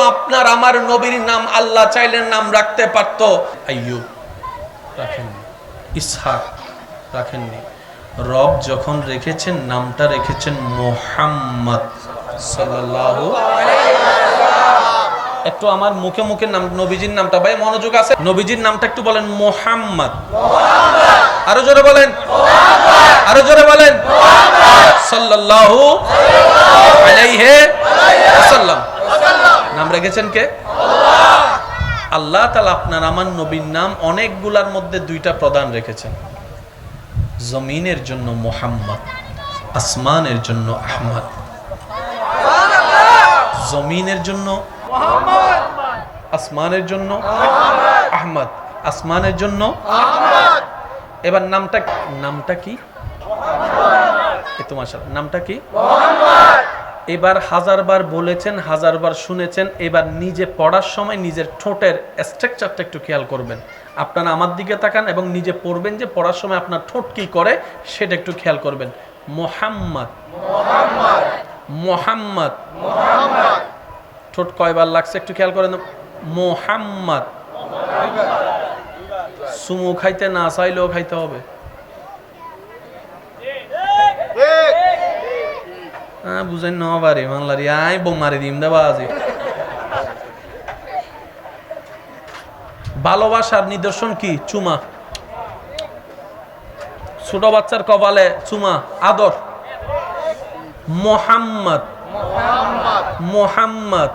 আপনার, আমার নবীর নাম আল্লাহ চাইলে নাম রাখতে পারত। রাখেননি। ইসহাক, রাখেননি। রব যখন রেখেছেন, নামটা রেখেছেন মোহাম্মদ একটু আমার মুখে মুখে নাম, নবীজির নামটা, ভাই, মনোযোগ আছে? নবীজির নামটা একটু বলেন, মোহাম্মদ। আরও জোরে বলেন। আরও জোরে বলেন। সাল্লাল্লাহু আলাইহি রেখেছেন কে? আল্লাহ তালা আপনার আমার নবীর নাম অনেকগুলার মধ্যে দুইটা প্রদান রেখেছেন। জমিনের জন্য মোহাম্মদ, আসমানের জন্য আহমদ। জমিনের জন্য আসমানের জন্য আহমদ। আসমানের জন্য এবার নামটা নামটা কি? তোমার নামটা কি? এবার হাজারবার বলেছেন, হাজারবার শুনেছেন, এবার নিজে পড়ার সময় নিজের ঠোঁটের স্ট্রাকচারটা একটু খেয়াল করবেন। আপনারা আমার দিকে তাকান এবং নিজে পড়বেন যে পড়ার সময় আপনার ঠোঁট কী করে, সেটা একটু খেয়াল করবেন। মোহাম্মদ। মোহাম্মদ। ঠোঁট কয়বার লাগছে একটু খেয়াল করেন। মোহাম্মদ। সুমু খাইতে না চাইলেও খাইতে হবে। হ্যাঁ বুঝেন ন পারি বাংলারি আই বোমারি দিম দেবা আজি ভালোবাসার নিদর্শন কি? চুমা। ছোট বাচ্চার কপালে চুমা আদর। মোহাম্মদ। মোহাম্মদ।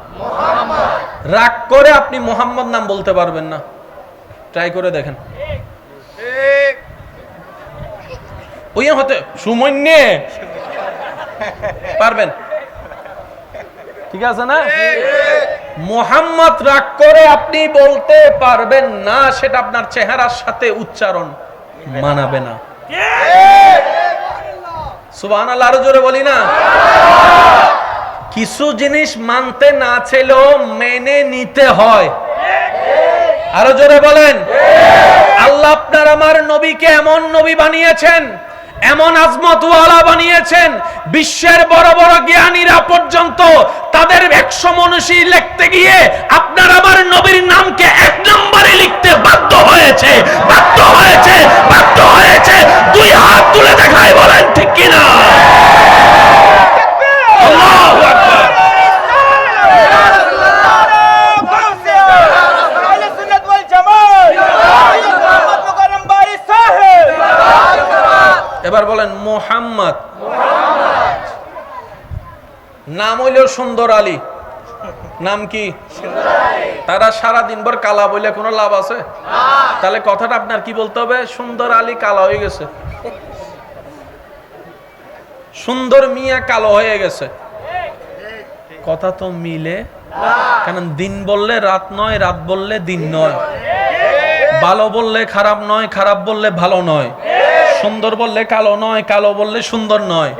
রাগ করে আপনি মোহাম্মদ নাম বলতে পারবেন না। ট্রাই করে দেখেন। ওই হতে সময় নিয়ে পারবেন? ঠিক আছে না? মোহাম্মদ রাগ করে আপনি বলতে পারবেন না, সেটা আপনার চেহারার সাথে উচ্চারণ মানাবে না। সুবাহ আরও জোরে বলি না? কিছু জিনিস মানতে না চাইলেও মেনে নিতে হয়। আরও জোরে বলেন? আল্লাহ আপনার আমার নবীকে এমন নবী বানিয়েছেন এমন আজমতওয়ালা বানিয়েছেন, বিশ্বের বড় বড় জ্ঞানীরা পর্যন্ত তাদের একশো মনীষী লিখতে গিয়ে আপনার আমার নবীর নামকে এবার বলেন মোহাম্মদ। নাম হইল সুন্দর আলী। নাম কি? তারা সারা দিনভর কালা বলে কোনো লাভ আছে? তাহলে কথাটা আপনার কি বলতে হবে? সুন্দর আলী কালা হয়ে গেছে। সুন্দর মিয়া কালো হয়ে গেছে। কথা তো মিলে। কারণ দিন বললে রাত নয়, রাত বললে দিন নয়। ভালো বললে খারাপ নয়, খারাপ বললে ভালো নয়। সুন্দর বললে কালো নয়, কালো বললে সুন্দর নয়।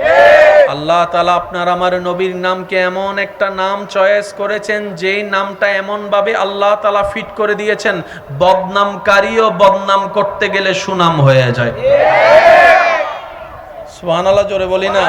আল্লাহ তালা আপনার আমার নবীর নামকে এমন একটা নাম চয়েস করেছেন, যেই নামটা এমন ভাবে আল্লাহ তালা ফিট করে দিয়েছেন, বদনামকারীও বদনাম করতে গেলে সুনাম হয়ে যায়। সুবহানাল্লাহ, জোরে বলি না।